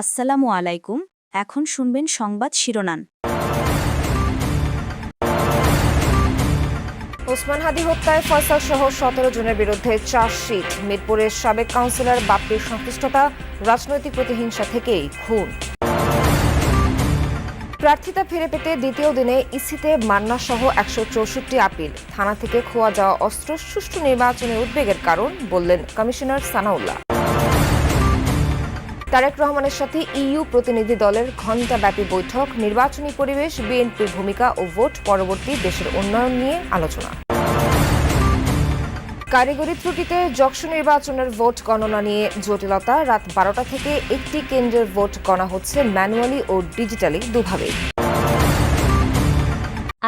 আসসালামু আলাইকুম, এখন শুনবেন সংবাদ শিরোনাম। ওসমান হাদি হত্যায় ফয়সাল সহ সতেরো জনের বিরুদ্ধে চার্জশিট। মিরপুরের সাবেক কাউন্সিলর বাপ্পির সংশ্লিষ্টতা, রাজনৈতিক প্রতিহিংসা থেকেই খুন। প্রার্থিতা ফিরে পেতে দ্বিতীয় দিনে ইসিতে মান্না সহ একশো চৌষট্টি আপিল। থানা থেকে খোয়া যাওয়া অস্ত্র, সুষ্ঠু নির্বাচনে উদ্বেগের কারণ বললেন কমিশনার সানাউল্লাহ। তারেক রহমানের সাথে ইইউ প্রতিনিধি দলের ঘণ্টাব্যাপী বৈঠক, নির্বাচনী পরিবেশ, বিএনপির ভূমিকা ও ভোট পরবর্তী দেশের উন্নয়ন নিয়ে আলোচনা। কারিগরি ত্রুটিতে যক্ষ নির্বাচনের ভোট গণনা নিয়ে জটিলতা, রাত বারোটা থেকে একটি কেন্দ্রের ভোট গণা হচ্ছে ম্যানুয়ালি ও ডিজিটালি দুভাবেই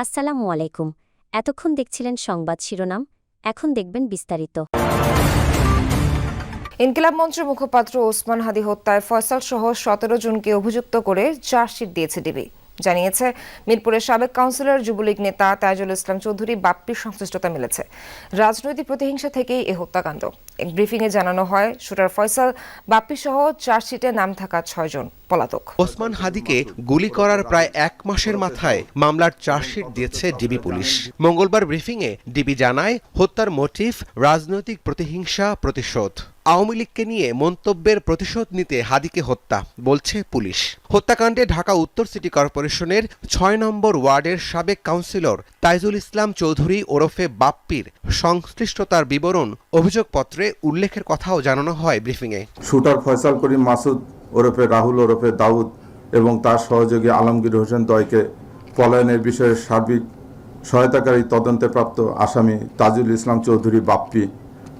আসসালামু আলাইকুম। এতক্ষণ দেখছিলেন সংবাদ শিরোনাম, এখন দেখবেন বিস্তারিত। ইনকিলাব মঞ্চের মুখপাত্র ওসমান হাদি হত্যায় ফয়সাল সহ সতেরো জনকে অভিযুক্ত করে চার্জশিট দিয়েছে ডিবি। জানিয়েছে, মিরপুরের সাবেক কাউন্সিলর যুবলীগ নেতা তাজুল ইসলাম চৌধুরী বাপ্পির সংশ্লিষ্টতা মিলেছে। রাজনৈতিক প্রতিহিংসা থেকেই এ হত্যাকাণ্ড। এক ব্রিফিংয়ে জানানো হয়, শুটার ফয়সাল বাপ্পি সহ চার্জশিটে নাম থাকা ছয়জন পলাতক। ওসমান হাদিকে গুলি করার প্রায় এক মাসের মাথায় মামলার চার্জশিট দিয়েছে ডিবি পুলিশ। মঙ্গলবার ব্রিফিংয়ে ডিবি জানায়, হত্যার মোটিভ, রাজনৈতিক প্রতিহিংসা, প্রতিশোধ। আওয়ামী লীগকে নিয়ে মন্তব্যের প্রতিশোধ নিতে হাদিকে হত্যা, বলছে পুলিশ। হত্যাকাণ্ডে ঢাকা উত্তর সিটি কর্পোরেশনের ছয় নম্বর ওয়ার্ডের সাবেক কাউন্সিলর তাইজুল ইসলাম চৌধুরী ওরফে বাপ্পির সংশ্লিষ্টতার বিবরণ অভিযোগপত্রে উল্লেখের কথাও জানানো হয় ব্রিফিংয়ে। শুটার ফয়সাল করিম মাসুদ ওরফে রাহুল, ওরফে দাউদ এবং তার সহযোগী আলমগীর হোসেন দয়কে পলায়নের বিষয়ে সার্বিক সহায়তাকারী তদন্তে প্রাপ্ত আসামি তাজুল ইসলাম চৌধুরী বাপ্পি।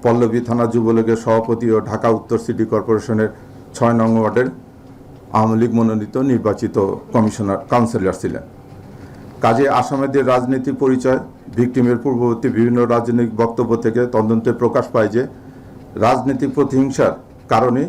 পল্লবী থানা যুবলীগের সভাপতি ও ঢাকা উত্তর সিটি কর্পোরেশনের ছয় নং ওয়ার্ডের আওয়ামী লীগ মনোনীত নির্বাচিত কমিশনার, কাউন্সিলর ছিলেন। কাজে আসামেদের রাজনৈতিক পরিচয়, ভিকটিমের পূর্ববর্তী বিভিন্ন রাজনৈতিক বক্তব্য থেকে তদন্তে প্রকাশ পায় যে রাজনৈতিক প্রতিহিংসার কারণে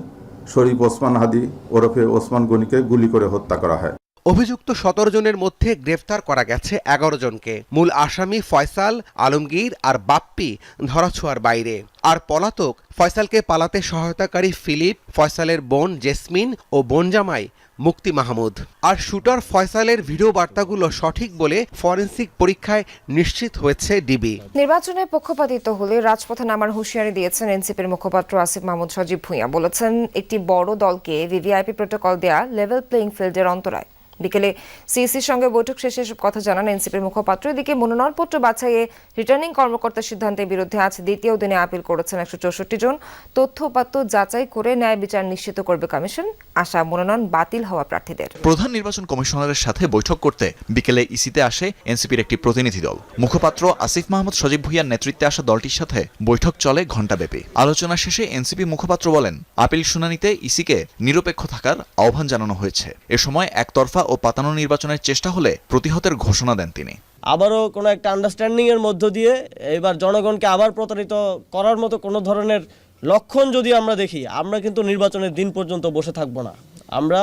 শরীফ ওসমান হাদি ওরফে ওসমান গনিকে গুলি করে হত্যা করা হয়। অভিযুক্ত সতেরো জনের মধ্যে গ্রেফতার করা গেছে এগারো জনকে। মূল আসামি ফয়সাল, আলমগীর আর বাপ্পি ধরাছোঁয়ার বাইরে। আর পলাতক ফয়সালকে পালাতে সহায়তাকারী ফিলিপ, ফয়সালের বোন জেসমিন ও বোন জামাই মুক্তি মাহমুদ। আর শুটার ফয়সালের ভিডিও বার্তাগুলো সঠিক বলে ফরেন্সিক পরীক্ষায় নিশ্চিত হয়েছে ডিবি। নির্বাচনে পক্ষপাতিত্ব হলে রাজপথে নামার হুঁশিয়ারি দিয়েছেন এনসিপির মুখপাত্র আসিফ মাহমুদ সজীব ভূঁইয়া। বলেছেন, একটি বড় দলকে ভিভিআইপি প্রোটোকল দেয়া লেভেল প্লেইং ফিল্ডের অন্তরায়। বিকেলে সিইসির সঙ্গে বৈঠক শেষে এসব কথা জানান এনসিপির মুখপাত্র। এদিকে মনোনয়নপত্র বাছাইয়ে রিটার্নিং কর্মকর্তার সিদ্ধান্তের বিরুদ্ধে আজ দ্বিতীয় দিনে আপিল করেছেন একশো চৌষট্টি জন। তথ্য উপাত্ত যাচাই করে ন্যায় বিচার নিশ্চিত করবে কমিশন। আশা, মনোনয়ন বাতিল হওয়া প্রার্থীদের। প্রধান নির্বাচন কমিশনারের সাথে বৈঠক করতে বিকেলে ইসিতে আসে এনসিপির একটি প্রতিনিধি দল। মুখপাত্র আসিফ মাহমুদ, সজীব ভুইয়ার নেতৃত্বে আসা দলটির সাথে বৈঠক চলে ঘণ্টাব্যাপী। আলোচনা শেষে এনসিপি মুখপাত্র বলেন, আপিল শুনানিতে ইসিকে নিরপেক্ষ থাকার আহ্বান জানানো হয়েছে। এ সময় একতরফা ও পাতানো নির্বাচনের চেষ্টা হলে প্রতিহতের ঘোষণা দেন তিনি। আবারও কোনো একটা আন্ডারস্ট্যান্ডিংয়ের মধ্য দিয়ে এবার জনগণকে আবার প্রতারিত করার মতো কোনো ধরনের লক্ষণ যদি আমরা দেখি, আমরা কিন্তু নির্বাচনের দিন পর্যন্ত বসে থাকব না। আমরা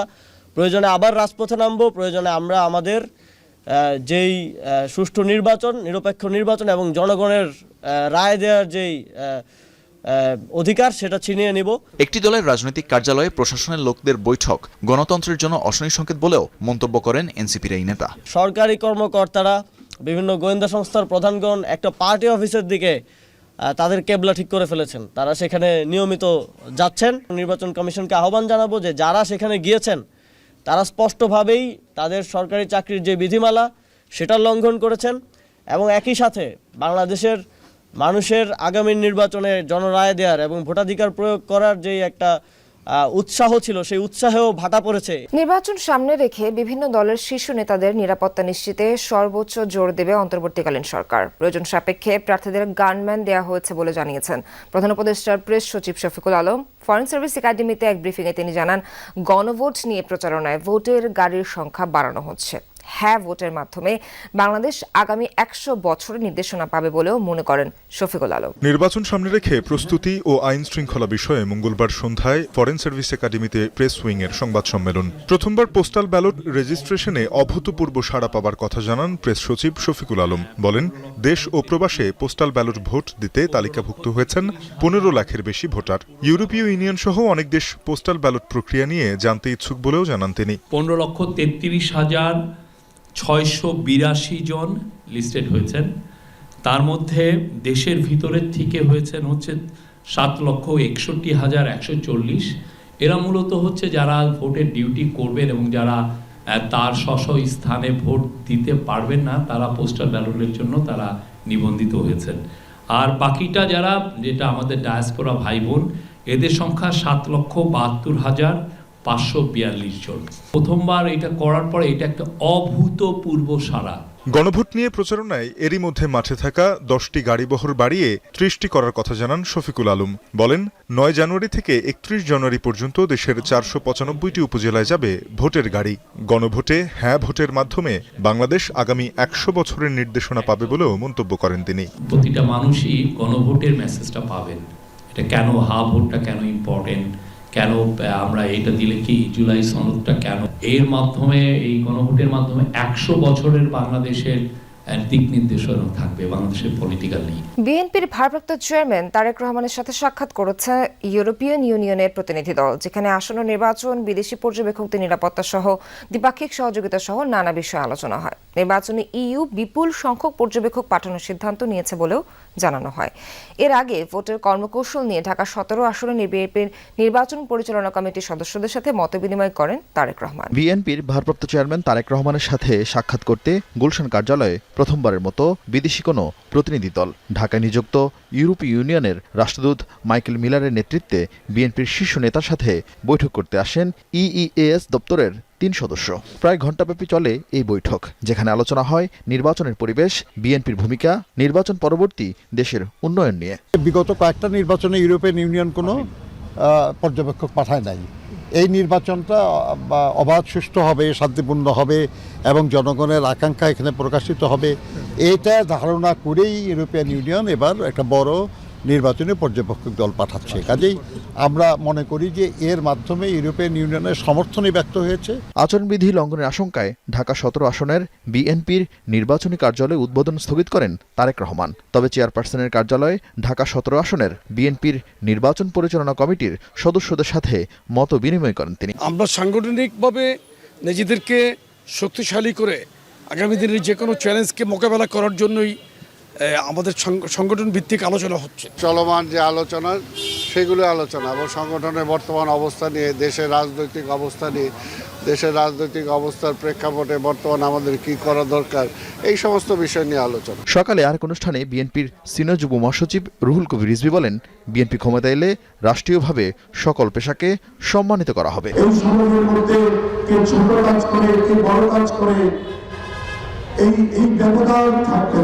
প্রয়োজনে আবার রাজপথে নামবো, প্রয়োজনে আমরা আমাদের যেই সুষ্ঠু নির্বাচন, নিরপেক্ষ নির্বাচন এবং জনগণের রায় দেওয়ার যেই অধিকার সেটা ছিনিয়ে নিব। একটি দলের রাজনৈতিক কার্যালয়ে প্রশাসনের লোকদের বৈঠক গণতন্ত্রের জন্য অশনি সংকেত বলেও মন্তব্য করেন এনসিপির এই নেতা। সরকারি কর্মকর্তারা বিভিন্ন গোয়েন্দা সংস্থার প্রধানগণ একটা পার্টি অফিসের দিকে তাদের কেবলা ঠিক করে ফেলেছেন। তারা সেখানে নিয়মিত যাচ্ছেন। নির্বাচন কমিশনকে আহ্বান জানাব যে যারা সেখানে গিয়েছেন তারা স্পষ্টভাবেই তাদের সরকারি চাকরির যে বিধিমালা সেটা লঙ্ঘন করেছেন এবং একই সাথে বাংলাদেশের মানুষের আগামী নির্বাচনে জনরায় দেওয়ার এবং ভোটাধিকার প্রয়োগ করার যে একটা উৎসাহ ছিল, সেই উৎসাহেও ভাটা পড়েছে। নির্বাচন সামনে রেখে বিভিন্ন দলের শীর্ষ নেতাদের নিরাপত্তা নিশ্চিতে সর্বোচ্চ জোর দেবে অন্তর্বর্তীকালীন সরকার। প্রয়োজন সাপেক্ষে প্রার্থীদের গানম্যান দেওয়া হয়েছে বলে জানিয়েছেন। প্রধান উপদেষ্টার প্রেস সচিব শফিকুল আলম, ফরেন সার্ভিস একাডেমিতে এক ব্রিফিংয়ে তিনি জানান, গণভোট নিয়ে প্রচারণায় ভোটের গাড়ির সংখ্যা বাড়ানো হচ্ছে। হ্যাঁ ভোটের মাধ্যমে বাংলাদেশ আগামী একশো বছরের নির্দেশনা পাবে বলেও মনে করেন শফিকুল আলম। নির্বাচন সামনে রেখে প্রস্তুতি ও আইন শৃঙ্খলা বিষয়ে মঙ্গলবার সন্ধ্যায় ফরেন সার্ভিস একাডেমিতে প্রেস উইং এর সংবাদ সম্মেলন। প্রথমবার পোস্টাল ব্যালট রেজিস্ট্রেশনে অভূতপূর্ব সাড়া পাবার কথা জানান প্রেস সচিব শফিকুল আলম। বলেন দেশ ও প্রবাসে পোস্টাল ব্যালট ভোট দিতে তালিকাভুক্ত হয়েছেন পনেরো লাখের বেশি ভোটার। ইউরোপীয় ইউনিয়ন সহ অনেক দেশ পোস্টাল ব্যালট প্রক্রিয়া নিয়ে জানতে ইচ্ছুক বলেও জানান তিনি। পনেরো লক্ষ তেত্রিশ হাজার ছয়শো বিরাশি জন লিস্টেড হয়েছেন। তার মধ্যে দেশের ভিতরের থেকে হয়েছেন হচ্ছে সাত লক্ষ একষট্টি হাজার একশো চল্লিশ। এরা মূলত হচ্ছে যারা ভোটের ডিউটি করবেন এবং যারা তার স্ব স্থানে ভোট দিতে পারবেন না, তারা পোস্টাল ব্যালটের জন্য তারা নিবন্ধিত হয়েছেন। আর বাকিটা যারা, যেটা আমাদের ডায়াসপোরা ভাই বোন, এদের সংখ্যা সাত লক্ষ বাহাত্তর হাজার। পাঁচশো বিয়াল্লিশ জন। প্রথমবার এটা করার পরে এটা একটা অভূতপূর্ব সারা। গণভোট নিয়ে প্রচারণায় এরই মধ্যে মাঠে থাকা দশটি গাড়িবহর বাড়িয়ে ত্রিশটি করার কথা জানান শফিকুল আলম। বলেন নয় জানুয়ারি থেকে একত্রিশ জানুয়ারি পর্যন্ত দেশের চারশো পঁচানব্বইটি উপজেলায় যাবে ভোটের গাড়ি। গণভোটে হ্যাঁ ভোটের মাধ্যমে বাংলাদেশ আগামী একশো বছরের নির্দেশনা পাবে বলেও মন্তব্য করেন তিনি। প্রতিটা মানুষই গণভোটের মেসেজটা পাবেন। এটা কেন হা ভোটটা কেন ইম্পর্টেন্ট কেন, আমরা এটা দিলে কি জুলাই সনদটা কেন? এর মাধ্যমে, এই গণভোটের মাধ্যমে একশো বছরের বাংলাদেশের দিক নির্দেশনা থাকবে বাংলাদেশের পলিটিক্যাল বিএনপির ভারপ্রাপ্ত চেয়ারম্যান তারেক রহমানের সাথে সাক্ষাৎ করেছে ইউরোপিয়ান ইউনিয়নের প্রতিনিধি দল যেখানে আসন্ন নির্বাচন বিদেশি পর্যবেক্ষকদের নিরাপত্তা সহ দ্বিপাক্ষিক সহযোগিতা সহ নানা বিষয়ে আলোচনা হয়। নির্বাচনে ইইউ বিপুল সংখ্যক পর্যবেক্ষক পাঠানোর সিদ্ধান্ত নিয়েছে বলেও জানানো হয়। এর আগে ভোটের কর্মকৌশল নিয়ে ঢাকা সতেরো আসনে বিএনপির নির্বাচন পরিচালনা কমিটির সদস্যদের সাথে মতবিনিময় করেন তারেক রহমান। বিএনপির ভারপ্রাপ্ত চেয়ারম্যান তারেক রহমানের সাথে সাক্ষাৎ করতে গুলশান কার্যালয়ে প্রথমবারের মতো বিদেশি কোনো প্রতিনিধি দল। ঢাকায় নিযুক্ত ইউরোপীয় ইউনিয়নের রাষ্ট্রদূত মাইকেল মিলারের নেতৃত্বে বিএনপির শীর্ষ নেতার সাথে বৈঠক করতে আসেন ইইএএস দপ্তরের তিন সদস্য। প্রায় ঘণ্টাব্যাপী চলে এই বৈঠক, যেখানে আলোচনা হয় নির্বাচনের পরিবেশ, বিএনপির ভূমিকা, নির্বাচন পরবর্তী দেশের উন্নয়ন নিয়ে। বিগত কয়েকটা নির্বাচনে ইউরোপিয়ান ইউনিয়ন কোনো পর্যবেক্ষক পাঠায় নাই। এই নির্বাচনটা অবাধ সুষ্ঠু হবে শান্তিপূর্ণ হবে এবং জনগণের আকাঙ্ক্ষা এখানে প্রকাশিত হবে এটা ধারণা করেই ইউরোপিয়ান ইউনিয়ন এবার একটা বড় নির্বাচনী পর্যবেক্ষক দল পাঠাচ্ছে। কাজেই আমরা মনে করি যে এর মাধ্যমে ইউরোপিয়ান ইউনিয়নের সমর্থনই ব্যক্ত হয়েছে। আচরণবিধি লঙ্ঘনের আশঙ্কায় ঢাকা সতেরো আসনের বিএনপির নির্বাচনী কার্যালয়ে উদ্বোধন স্থগিত করেন তারেক রহমান। তবে চেয়ারপারসনের কার্যালয়ে ঢাকা সতেরো আসনের বিএনপির নির্বাচন পরিচালনা কমিটির সদস্যদের সাথে মত বিনিময় করেন তিনি। আমরা সাংগঠনিকভাবে নিজেদেরকে শক্তিশালী করে আগামী দিনের যে কোনো চ্যালেঞ্জকে মোকাবেলা করার জন্যই আমাদের সাং- সংগঠন ভিত্তিক আলোচনা হচ্ছে। চলমান যে আলোচনা সেগুলো আলোচনা এবং সংগঠনের বর্তমান অবস্থা নিয়ে দেশের রাজনৈতিক অবস্থা নিয়ে দেশের রাজনৈতিক অবস্থার প্রেক্ষাপটে বর্তমান আমাদের কি করা দরকার এই সমস্ত বিষয় নিয়ে আলোচনা। সকালে আরেক অনুষ্ঠানে বিএনপির সিনিয়র যুগ্ম মহাসচিব রুহুল কবির রিজভি বলেন বিএনপি ক্ষমতা এলে রাষ্ট্রীয়ভাবে সকল পেশাকে সম্মানিত করা হবে। এই সমাজের মধ্যে কে ছোট কাজ করে কে বড় কাজ করে এই এই ব্যবধান থাকবে